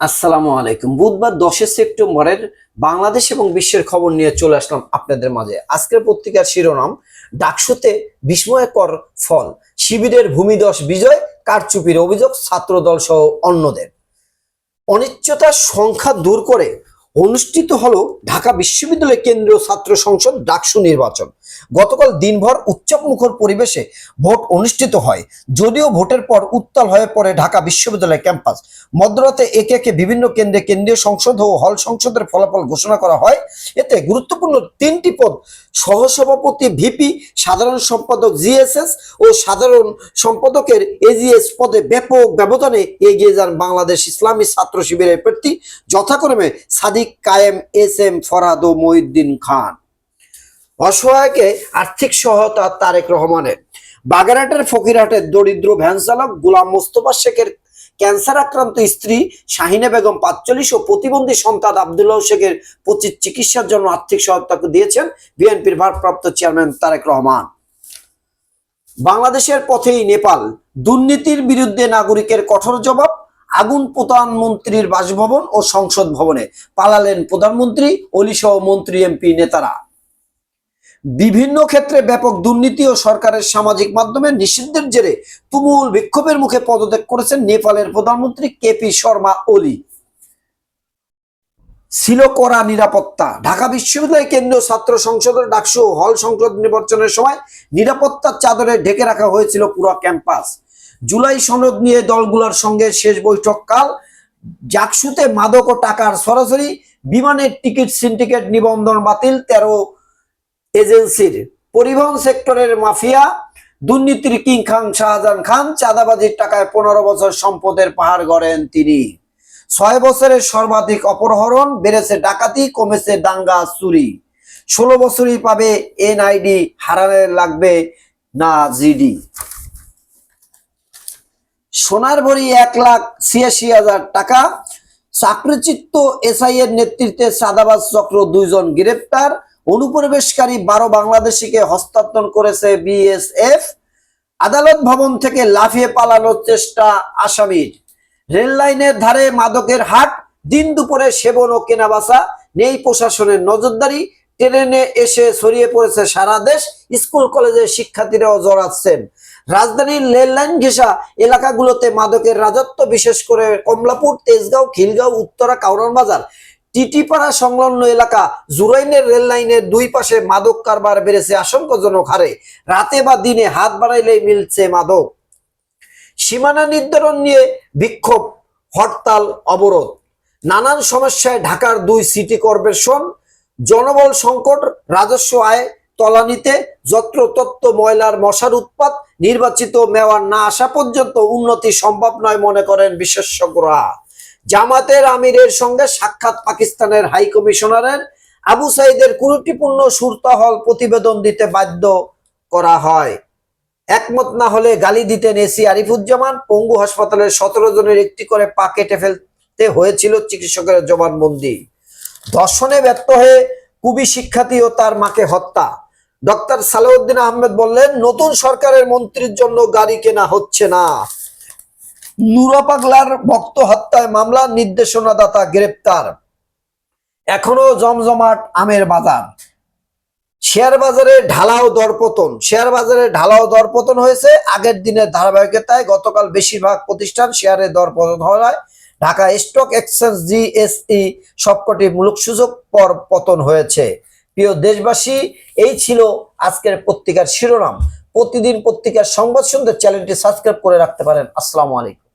আসসালামু আলাইকুম। বুধবার দশই সেপ্টেম্বরের বাংলাদেশ এবং বিশ্বের খবর নিয়ে চলে আসলাম আপনাদের মাঝে। আজকের পত্রিকার শিরোনাম, ডাকসুতে বিস্ময়কর ফল, শিবিরের ভূমিদশ বিজয়, কারচুপির অভিযোগ ছাত্রদল সহ অন্যদের। অনিচ্ছতার সংখ্যা দূর করে অনুষ্ঠিত হলো ঢাকা বিশ্ববিদ্যালয় কেন্দ্রীয় ছাত্র সংসদ ডাকসু নির্বাচন। গতকাল দিনভর উচ্চাপমুখর পরিবেশে ভোট অনুষ্ঠিত হয়। যদিও ভোটের পর উত্তাল হয়ে পড়ে ঢাকা বিশ্ববিদ্যালয় ক্যাম্পাস। মধ্যরাতে একে একে বিভিন্ন কেন্দ্রে কেন্দ্রীয় সংসদ ও হল সংসদের ফলাফল ঘোষণা করা হয়। এতে গুরুত্বপূর্ণ তিনটি পদ সহসভাপতি ভিপি, সাধারণ সম্পাদক জিএসএস ও সাধারণ সম্পাদকের এজিএস পদে ব্যাপক ব্যবধানে এগিয়ে যান বাংলাদেশ ইসলামী ছাত্র শিবিরের প্রার্থী। যথাক্রমে সাদিক কায়েম এস এম ফরহাদ ও মহিউদ্দিন খান। অসহায়কে আর্থিক সহায়তা তারেক রহমানের। বাগেরহাটের ফকিরহাটের দরিদ্র ভ্যান চালক গোলাম মোস্তফা শেখের ক্যান্সার আক্রান্ত স্ত্রী শাহিনা বেগম পাঁচচল্লিশ ও প্রতিবন্ধী সন্তান আবদুল্লাহ শেখের পঁচিশ চিকিৎসার জন্য আর্থিক সহায়তা দিয়েছেন বিএনপির ভারপ্রাপ্ত চেয়ারম্যান তারেক রহমান। বাংলাদেশের পথেই নেপাল দুর্নীতির বিরুদ্ধে নাগরিকের কঠোর জবাব আগুন প্রধানমন্ত্রীর বাসভবন ও সংসদ ভবনে পালালেন প্রধানমন্ত্রী অলিসহ মন্ত্রী, এমপি নেতারা। বিভিন্ন ক্ষেত্রে ব্যাপক দুর্নীতি ও সরকারের সামাজিক মাধ্যমে নিষিদ্ধের জেরে তুমুল বিক্ষোভের মুখে পদত্যাগ করেছেন নেপালের প্রধানমন্ত্রী কেপি শর্মা ওলি ছিল কড়া নিরাপত্তা। ঢাকা বিশ্ববিদ্যালয় কেন্দ্রীয় ছাত্র সংসদের ডাকসু হল সংসদ নির্বাচনের সময় নিরাপত্তার চাদরে ঢেকে রাখা হয়েছিল পুরো ক্যাম্পাস। জুলাই সনদ নিয়ে দলগুলোর সঙ্গে শেষ বৈঠক কাল। জাকসুতে মাদক ও টাকার সরাসরি বিমানের টিকিট সিন্ডিকেট নিবন্ধন বাতিল তেরো এজেন্সির। পরিবহন সেক্টরের মাফিয়া দুর্নীতির কিং খান শাহজাহান খান চাঁদাবাজির টাকায় পনেরো বছর সম্পদের পাহাড় গড়েন তিনি। ছয় বছরের সর্বাধিক অপহরণ, বেড়েছে ডাকাতি, কমেছে দাঙ্গা, চুরি। ষোলো বছরই পাবে এনআইডি হারানে লাগবে না জিডি। সোনার ভরি এক লাখ ছিয়াশি হাজার টাকা। চাকরিচিত্ত এসআই এর নেতৃত্বে সাদাবাজ চক্র দুইজন গ্রেপ্তার। অনুপ্রবেশকারী বারো বাংলাদেশিকে হস্তান্তর করেছে বিএসএফ। আদালত ভবন থেকে লাফিয়ে পালানোর চেষ্টা আসামির। রেল লাইনের ধারে মাদকের হাট, দিন দুপুরে সেবন ও কেনাবাসা নেই প্রশাসনের নজরদারি, ট্রেনে এসে ছড়িয়ে পড়েছে সারা দেশ, স্কুল কলেজের শিক্ষার্থীরাও জড়াচ্ছেন। রাজধানীর রেল লাইন ঘেঁষা এলাকাগুলোতে মাদকের রাজত্ব, বিশেষ করে কমলাপুর, তেজগাঁও, খিলগাঁও, উত্তরা কাউরান বাজার। টিটিপাড়া সংলগ্ন এলাকা জুরাইনের রেল লাইনের দুই পাশে মাদক কারবার বেড়েছে আশঙ্কাজনক হারে। রাতে বা দিনে হাত বাড়াইলেই মিলছে মাদক। সীমানা নির্ধারণ নিয়ে বিক্ষোভ, হরতাল, অবরোধ। নানান সমস্যায় ঢাকার দুই সিটি কর্পোরেশন, জনবল সংকট, রাজস্ব আয় তলানিতে যত্র তত্ত্ব ময়লার মশার উৎপাত, নির্বাচিত মেওয়ার না আসা পর্যন্ত উন্নতি সম্ভব নয় মনে করেন বিশেষজ্ঞরা। জামাতের আমিরের সঙ্গে সাক্ষাৎ পাকিস্তানের হাই কমিশনারের আবু সাইদের কুরুটিপূর্ণ সুরতাহল প্রতিবেদন দিতে বাধ্য করা হয়। একমত না হলে গালি দিতেন এসি আরিফুজ্জামান। পঙ্গু হাসপাতালের সতেরো জনের একটি করে পা কেটে ফেলতে হয়েছিল চিকিৎসকের জবানবন্দি। দর্শনে ব্যর্থ হয়ে কুবি শিক্ষার্থী ও তার মাকে হত্যা। ডক্টর সালাউদ্দিন আহমেদ বললেন, নতুন সরকারের মন্ত্রীর জন্য গাড়ি কেনা হচ্ছে না। নুরা পাগলার ভক্ত হত্যায় মামলা, নির্দেশনাদাতা গ্রেপ্তার। এখনও জমজমাট আমের বাজার। শেয়ার বাজারে ঢালাও দরপতন। শেয়ার বাজারে ঢালাও দরপতন হয়েছে। আগের দিনের ধারাবাহিকতায় গতকাল বেশিরভাগ প্রতিষ্ঠান শেয়ারের দরপতন হওয়ায় ঢাকা স্টক এক্সচেঞ্জ, জিএসই সবকটি মূলক সুযোগ পর পতন হয়েছে। প্রিয় দেশবাসী, এই ছিল আজকের পত্রিকার শিরোনাম। প্রতিদিন পত্রিকার সংবাদ শুনতে চ্যানেলটি সাবস্ক্রাইব করে রাখতে পারেন। আসসালামু আলাইকুম।